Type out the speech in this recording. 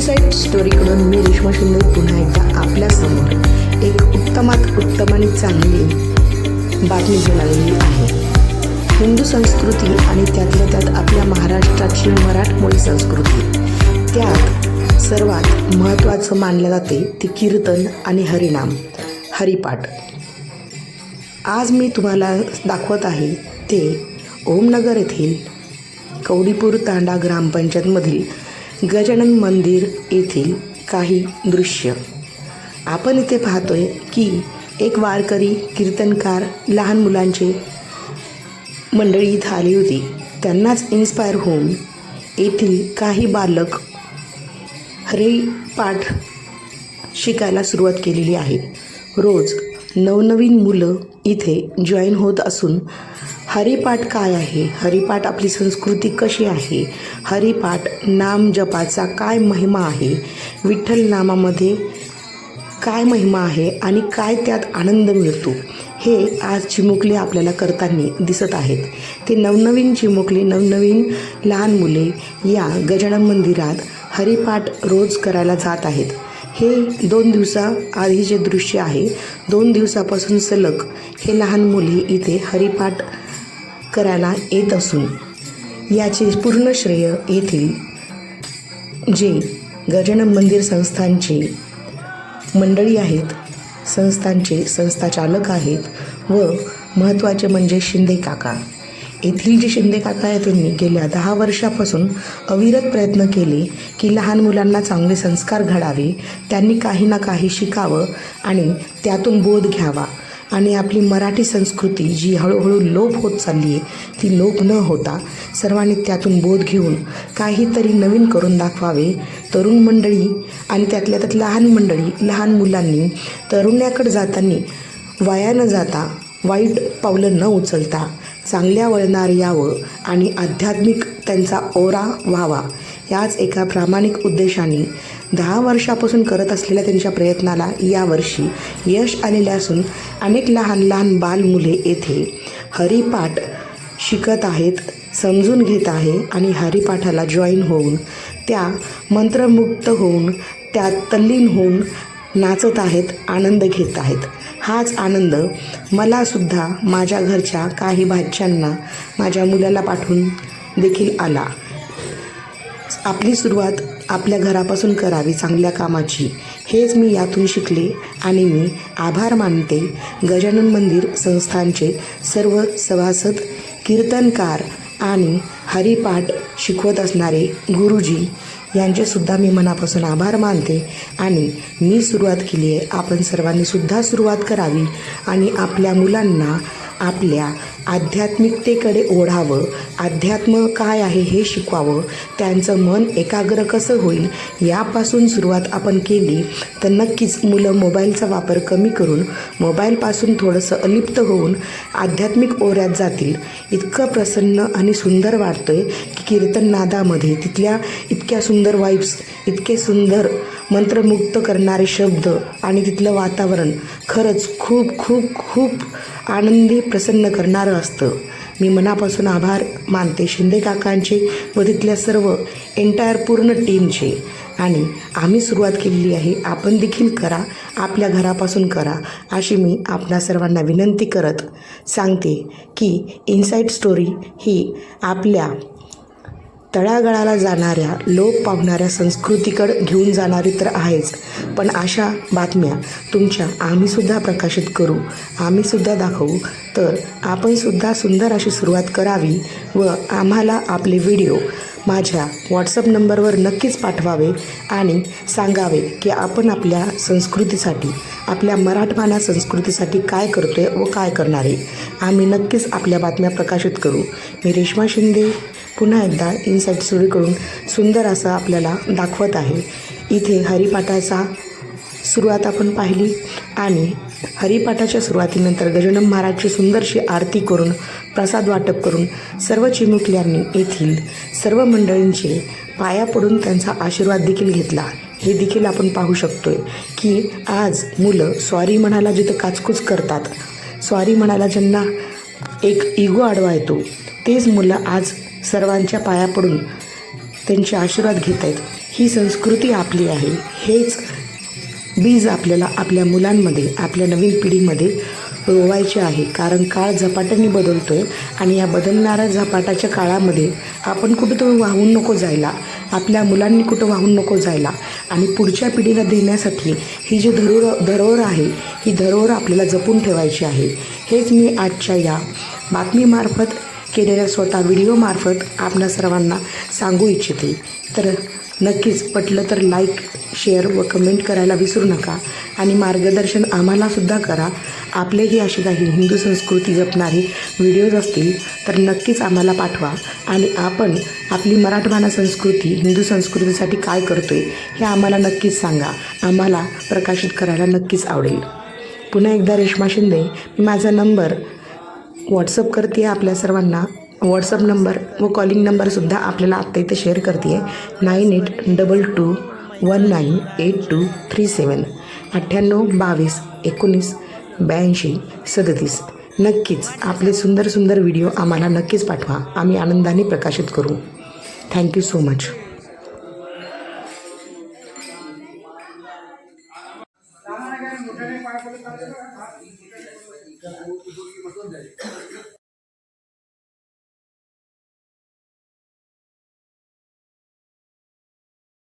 Insight स्टोरीकडून मी रेश्मा शिंदे पुन्हा एकदा आपल्यासमोर एक उत्तमात उत्तम आणि चांगली बातमी घेऊन आलेली आहे. हिंदू संस्कृती आणि त्यातल्या त्यात आपल्या महाराष्ट्राची मराठमोळी संस्कृती. त्यात सर्वात महत्त्वाचं मानलं जाते ती कीर्तन आणि हरिनाम हरिपाठ. आज मी तुम्हाला दाखवत आहे ते ओमनगर येथील कवडीपूर तांडा ग्रामपंचायतमधील गजानन मंदिर येथील काही दृश्य. आपण इथे पाहतोय की एक वारकरी कीर्तनकार लहान मुलांचे मंडळी इथं आली होती. त्यांनाच इन्स्पायर होऊन येथील काही बालक हरिपाठ शिकायला सुरुवात केलेली आहे. रोज नवनवीन मुलं इथे जॉईन होत असून हरिपाठ काय आहे? हरिपाठ आपली संस्कृती कशी आहे? हरिपाठ नाम जपाचा काय महिमा आहे? विठ्ठल नामामध्ये काय महिमा आहे आणि काय त्यात आनंद मिळतो? हे आज चिमुकले आपल्याला करताना दिसत आहेत. ते नवनवीन चिमुकले नवनवीन लहान मुले या गजानन मंदिरात हरिपाठ रोज करायला जात आहेत. हे दोन दिवसा आधीचे दृश्य आहे दोन दिवसापासून सलग हे लहान मुले इथे हरिपाठ करायला येत असून याचे पूर्ण श्रेय येथील जे गजानन मंदिर संस्थांचे मंडळी आहेत संस्थांचे संस्थाचालक आहेत व महत्त्वाचे म्हणजे शिंदे काका. येथील जी शिंदे काका आहेत त्यांनी गेल्या दहा वर्षापासून अविरत प्रयत्न केले की लहान मुलांना चांगले संस्कार घडावे त्यांनी काही ना काही शिकावं आणि त्यातून बोध घ्यावा. आणि आपली मराठी संस्कृती जी हळूहळू लोप होत चालली आहे ती लोप न होता सर्वांनी त्यातून बोध घेऊन काहीतरी नवीन करून दाखवावे. तरुण मंडळी आणि त्यातल्या त्यात लहान मंडळी लहान मुलांनी तरुण्याकडे जाताना वाया न जाता वाईट पावलं न उचलता चांगल्या वळणार यावं आणि आध्यात्मिक त्यांचा ओरा व्हावा. याच एका प्रामाणिक उद्देशाने दहा वर्षापासून करत असलेल्या त्यांच्या प्रयत्नाला यावर्षी यश आलेले असून अनेक लहान लहान बालमुले येथे हरिपाठ शिकत आहेत समजून घेत आहे आणि हरिपाठाला जॉईन होऊन त्या मंत्रमुक्त होऊन त्यात तल्लीन होऊन नाचत आहेत आनंद घेत आहेत. हाच आनंद मलासुद्धा माझ्या घरच्या काही भाच्यांना माझ्या मुलाला पाठवून देखील आला. आपली सुरुवात आपल्या घरापासून करावी चांगल्या कामाची. हेच मी यातून शिकले आणि मी आभार मानते गजानन मंदिर संस्थांचे सर्व सभासद कीर्तनकार आणि हरिपाठ शिकवत असणारे गुरुजी यांचेसुद्धा मी मनापासून आभार मानते. आणि मी सुरुवात केली आहे आपण सर्वांनी सुद्धा सुरुवात करावी. आणि आपल्या मुलांना आपल्या आध्यात्मिकतेकडे ओढावं. अध्यात्म काय आहे हे शिकवावं. त्यांचं मन एकाग्र कसं होईल यापासून सुरुवात आपण केली तर नक्कीच मुलं मोबाईलचा वापर कमी करून मोबाईलपासून थोडंसं अलिप्त होऊन आध्यात्मिक ओऱ्यात जातील. इतकं प्रसन्न आणि सुंदर वाटतं आहे की कीर्तननादामध्ये तिथल्या इतक्या सुंदर वाईब्स इतके सुंदर मंत्रमुक्त करणारे शब्द आणि तिथलं वातावरण खरंच खूप खूप खूप आनंदी प्रसन्न करणारं असतं. मी मनापासून आभार मानते शिंदे काकांचे व तिथल्या सर्व एंटायर पूर्ण टीमचे आणि आम्ही सुरुवात केलेली आहे आपण देखील करा आपल्या घरापासून करा अशी मी आपल्या सर्वांना विनंती करत सांगते की इनसाईट स्टोरी ही आपल्या तळागाळाला जाणाऱ्या लोप पावणाऱ्या संस्कृतीकडं घेऊन जाणारी तर आहेच. पण अशा बातम्या तुमच्या आम्हीसुद्धा प्रकाशित करू आम्हीसुद्धा दाखवू. तर आपणसुद्धा सुंदर अशी सुरुवात करावी व आम्हाला आपले व्हिडिओ माझ्या व्हॉट्सअप नंबरवर नक्कीच पाठवावे आणि सांगावे की आपण आपल्या संस्कृतीसाठी आपल्या मराठवाडा संस्कृतीसाठी काय करतोय व काय करणार. आहे आम्ही नक्कीच आपल्या बातम्या प्रकाशित करू. मी रेश्मा शिंदे पुन्हा एकदा इनसाईट सुरूकडून सुंदर असं आपल्याला दाखवत आहे. इथे हरिपाठाचा सुरुवात आपण पाहिली आणि हरिपाठाच्या सुरुवातीनंतर गजानन महाराजची सुंदरशी आरती करून प्रसाद वाटप करून सर्व चिमुकल्यांनी येथील सर्व मंडळींचे पाया पडून त्यांचा आशीर्वाद देखील घेतला. हे देखील आपण पाहू शकतोय की आज मुलं स्वारी म्हणायला जिथं काचकूच करतात. स्वारी म्हणायला ज्यांना एक इगो आडवा येतो तेच मुलं आज सर्वांच्या पाया पडून त्यांचे आशीर्वाद घेत आहेत ही संस्कृती आपली आहे. हेच बीज आपल्याला आपल्या मुलांमध्ये आपल्या नवीन पिढीमध्ये रोवायचे आहे. कारण काळ झपाट्याने बदलतो आहे आणि या बदलणाऱ्या झपाटाच्या काळामध्ये आपण कुठं वाहून नको जायला आपल्या मुलांनी कुठं वाहून नको जायला आणि पुढच्या पिढीला देण्यासाठी ही जी धरोहर धरोहर आहे ही धरोहर आपल्याला जपून ठेवायची आहे. हेच मी आजच्या या बातमीमार्फत केलेल्या स्वतः व्हिडिओमार्फत आपणा सर्वांना सांगू इच्छिते. तर नक्कीच पटलं तर लाईक शेअर व कमेंट करायला विसरू नका. आणि मार्गदर्शन आम्हालासुद्धा करा. आपलेही अशी काही हिंदू संस्कृती जपणारे व्हिडिओज असतील तर नक्कीच आम्हाला पाठवा. आणि आपण आपली मराठवाडा संस्कृती हिंदू संस्कृतीसाठी काय करतो आहे हे आम्हाला नक्कीच सांगा. आम्हाला प्रकाशित करायला नक्कीच आवडेल. पुन्हा एकदा रेश्मा शिंदे मी माझा नंबर व्हॉट्सअप करते आपल्या सर्वांना. व्हॉट्सअप नंबर व कॉलिंग नंबरसुद्धा आपल्याला आत्ता इथे शेअर करते आहे nine eight double two one nine eight two three seven अठ्ठ्याण्णव बावीस एकोणीस ब्याऐंशी सदतीस. नक्कीच आपले सुंदर सुंदर व्हिडिओ आम्हाला नक्कीच पाठवा. आम्ही आनंदाने प्रकाशित करू. थँक्यू सो मच उपयोगी मतलब जाएगी